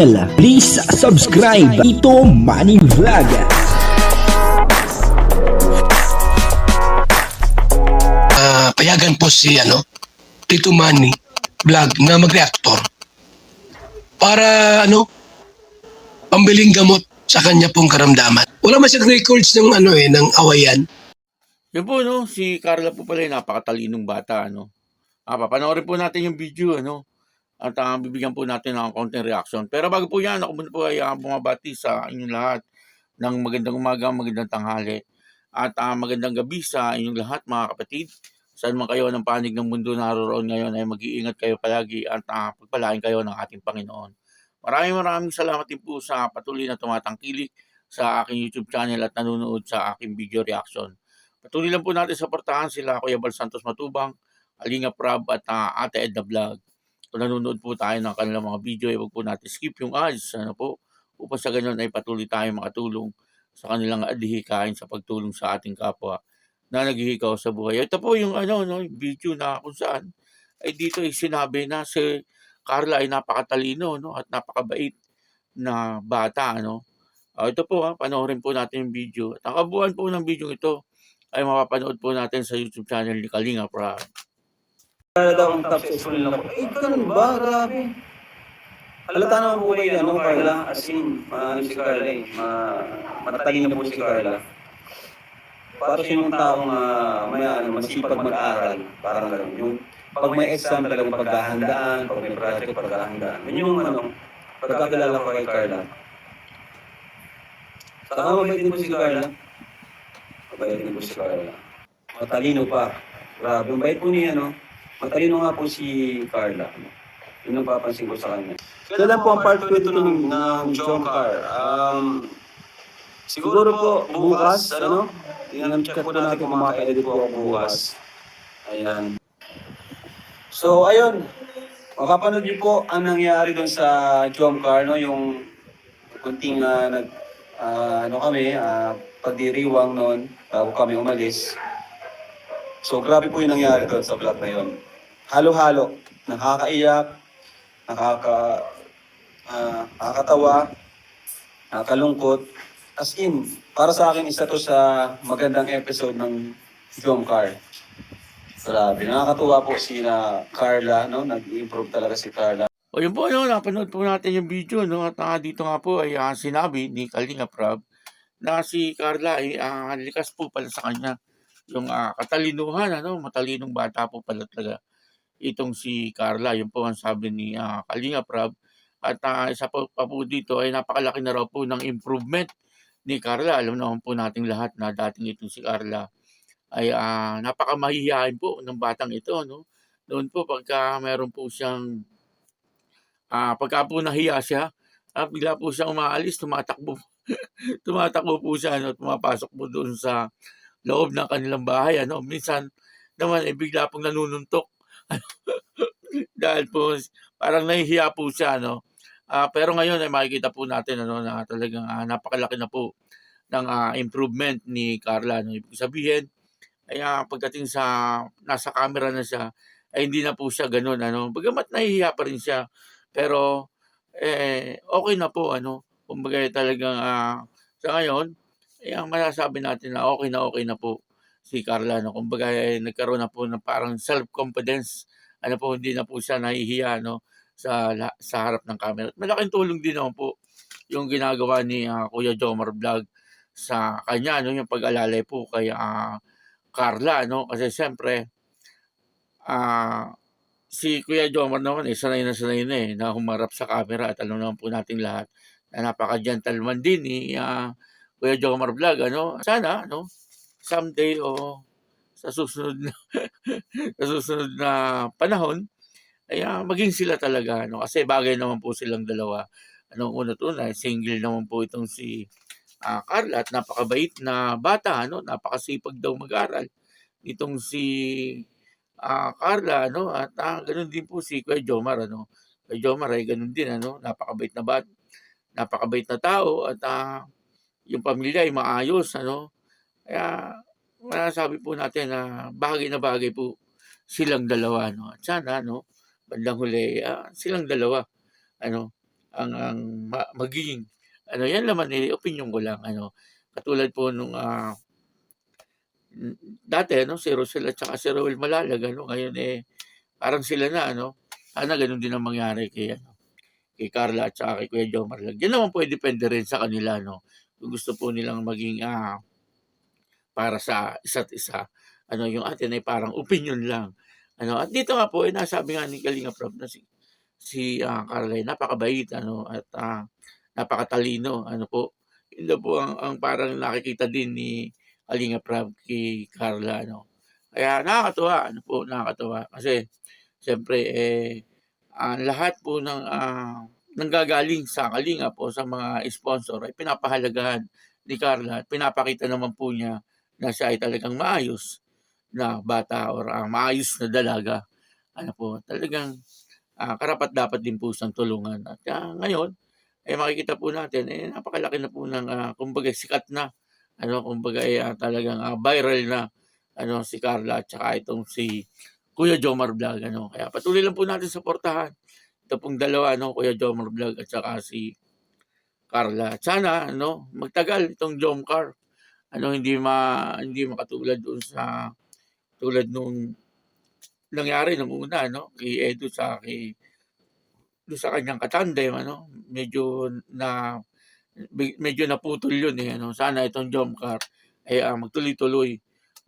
Please subscribe Ito Money Vlog. Ah, payagan po si ano, Tito Manny vlog na mag-reactor para ano, pambiling gamot sa kanya pong karamdaman. Wala man siyang records ng ano eh, ng awayan. Yun po, no? Si Carla po pala, yung napakatalinong bata, ano? Ah, papanoorin po natin yung video, ano? At ah, bibigyan po natin ng konting reaction. Pero bago po yan, ako muna po ay ah, bumabati sa inyong lahat ng magandang umaga, magandang tanghali. At ah, magandang gabi sa inyong lahat, mga kapatid. Saan man kayo ng panig ng mundo naroon ngayon ay mag-iingat kayo palagi at ah, pagpalain kayo ng ating Panginoon. Maraming maraming salamat din po sa patuloy na tumatangkilik sa aking YouTube channel at nanonood sa aking video reaction. Patuloy lang po natin supportahan sila Kuya Bal Santos Matubang, Alinga Prab at ah, Ate Edna Vlog. Nanonood po tayo ng kanilang mga video, ay huwag po natin skip yung ads. Ano po? Upang sa ganun ay patuloy tayo makatulong sa kanilang adhikain sa pagtulong sa ating kapwa na naghihikaw sa buhay. Ito po yung ano, no, yung video na kung saan ay dito ay sinabi na si Carla ay napakatalino no, at napakabait na bata. Ano? Ah, ito po, ha, panoorin po natin yung video. At ang kabuuan po ng video ito ay mapapanood po natin sa YouTube channel ni Kalinga Prab. Kaya daw ang top sa school nila ko. Eh, ganun ba? Grabe. Halata naman po kayo, ano, Carla? As in, maano si Carla eh. Ma matatalino po si Carla. Para siya yung taong uh, may ano, masipag mag-aral. Parang gano'n. Yung pag may exam talagang paghahandaan, pag may project paghahandaan. Yun yung ano, pagkakilala ko kay Carla. Saka mabait din po si Carla. Mabait din po si Carla. Matalino pa. Grabe, ang bait po niya, no? Matalino nga po si Carla. Yun ang papansin ko sa kanya. Kailan po ang part 2 ito ng, ng John Carr? Um, siguro po bukas, ano? Tingnan check po natin kung makaka-edit po ako bukas. Ayan. So, ayun. Makapanood niyo po ang nangyari doon sa John Carr, no? Yung kunting ah, nag, ah, ano kami, ah, pagdiriwang noon bago kami umalis. So, grabe po yung nangyari doon sa vlog na yun. Halo-halo. Nakakaiyak, nakaka, ah, nakakatawa, nakakalungkot. As in, para sa akin, isa to sa magandang episode ng Jom Car. Grabe, nakakatuwa po si na Carla, no? Nag-improve talaga si Carla. O yun po, no, napanood po natin yung video, no, at ah, dito nga po ay ah, sinabi ni Kalinga Prab na si Carla ay ah, likas po pala sa kanya yung ah, katalinuhan, ano, matalinong bata po pala talaga itong si Carla. Yun po ang sabi ni ah, Kalinga Prab. At ah, isa po, pa po dito ay napakalaki na raw po ng improvement ni Carla. Alam naman po nating lahat na dating itong si Carla ay ah, napakamahihayin po ng batang ito. No? Noon po pagka meron po siyang Ah, pagka po nahiya siya, ah, bigla po siyang umaalis, tumatakbo. tumatakbo po siya, ano, pumapasok po doon sa loob ng kanilang bahay. Ano. Minsan naman, eh, bigla pong nanununtok. Dahil po, parang nahihiya po siya. No. Ah, pero ngayon ay makikita po natin ano, na talagang ah, napakalaki na po ng ah, improvement ni Carla. No. Ibig sabihin, ay ah, pagdating sa nasa camera na siya, ay hindi na po siya ganun. Ano. Bagamat nahihiya pa rin siya, pero eh, okay na po ano. Kumbaga talagang ah, sa ngayon, eh, ang masasabi natin na okay na okay na po si Carla. No? Kumbaga eh, nagkaroon na po ng parang self-confidence. Ano po, hindi na po siya nahihiya no? sa, sa harap ng camera. Malaking tulong din naman po yung ginagawa ni ah, Kuya Jomar Vlog sa kanya, no? yung pag-alalay po kay ah, Carla. No? Kasi siyempre, ah si Kuya Jomar naman eh, sanay na sanay na eh, na humarap sa camera at alam naman po nating lahat na napaka-gentleman din ni ah, Kuya Jomar Vlog, ano? Sana, no? Someday o sa susunod na sa susunod na panahon ay ah, maging sila talaga, no? Kasi bagay naman po silang dalawa. Anong una una, single naman po itong si ah, Carla at napakabait na bata, ano? Napakasipag daw mag-aral. Itong si ah, Carla, ano, at ah, gano'n din po si Kuya Jomar, ano. Kuya Jomar ay gano'n din, ano, napakabait na bat napakabait na tao at ah, yung pamilya ay maayos, ano. Kaya masasabi po natin na bagay na bagay po silang dalawa, no. At sana, no, bandang huli, ah, silang dalawa, ano, ang ang ma- magiging ano yan naman eh opinion ko lang ano katulad po nung n- dati ano si Rosel at saka si Roel Malalag ano ngayon eh parang sila na ano sana ganun din ang mangyari kay ano kay Carla at saka kay Kuya Jomar Lag. Yan naman po eh, depende rin sa kanila no kung gusto po nilang maging ah, para sa isa't isa. Ano yung atin ay parang opinion lang. Ano at dito nga po eh nasabi nga ni Kalinga Prof na si si ah, Carla ay napakabait ano at ah, napakatalino ano po. Yun po ang, ang parang nakikita din ni Kalinga Prab kay Carla ano. Kaya nakakatuwa ano po nakakatuwa. Kasi siyempre eh ang lahat po ng ah, nanggagaling sa Kalinga po sa mga sponsor ay pinapahalagahan ni Carla at pinapakita naman po niya na siya ay talagang maayos na bata or ah, maayos na dalaga. Ano po talagang ah, karapat dapat din po siyang tulungan. At ah, ngayon eh makikita po natin eh napakalaki na po ng ah, kumbaga sikat na ano kumbaga eh, talagang ah, viral na ano si Carla at saka itong si Kuya Jomar Vlog ano. Kaya patuloy lang po natin suportahan. Ito pong dalawa ano Kuya Jomar Vlog at saka si Carla. Sana ano magtagal itong Jomcar ano hindi ma hindi makatulad doon sa tulad nung nangyari nung una no? Kay Edo sa kay doon sa kanyang katandem ano? Medyo na medyo naputol yun eh ano? Sana itong Jomcar ay ah, magtuloy-tuloy.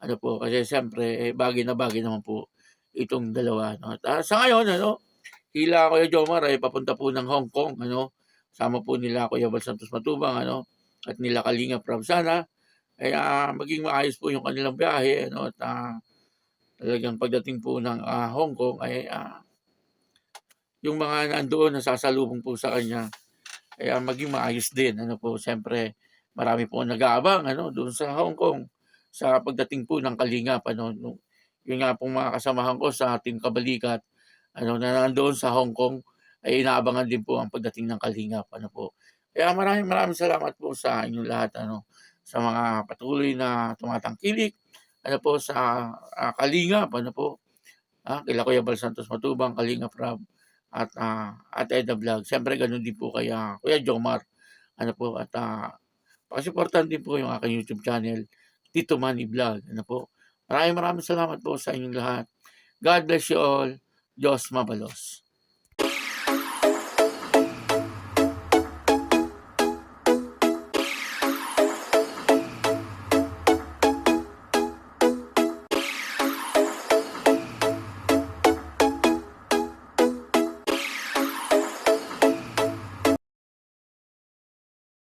Ano po kasi siyempre eh, bagay na bagay naman po itong dalawa no? At ah, sa ngayon ano? Hila Kuya Jomar ay papunta po ng Hong Kong ano? Sama po nila Kuya Val Santos Matubang ano? At nila Kalinga Prab sana ay ah, maging maayos po yung kanilang biyahe ano at ah, talagang pagdating po ng ah, Hong Kong ay ah, yung mga nandoon nasasalubong po sa kanya. Ay ah, maging maayos din ano po siyempre marami po nag-aabang ano doon sa Hong Kong sa pagdating po ng Kalingap ano yun nga pong mga kasamahan ko sa ating kabalikat ano na nandoon sa Hong Kong ay inaabangan din po ang pagdating ng Kalingap ano po. Kaya maraming maraming salamat po sa inyong lahat ano sa mga patuloy na tumatangkilik. Ano po sa ah, Kalingap ano po? Ah, kila Kuya Bal Santos Matubang Kalingap Rab at ah, at Eda Vlog. Siyempre ganun din po kaya Kuya Jomar. Ano po at uh, pakisuportahan din po yung aking YouTube channel Tito Manny Vlog. Ano po? Maraming maraming salamat po sa inyong lahat. God bless you all. Diyos mabalos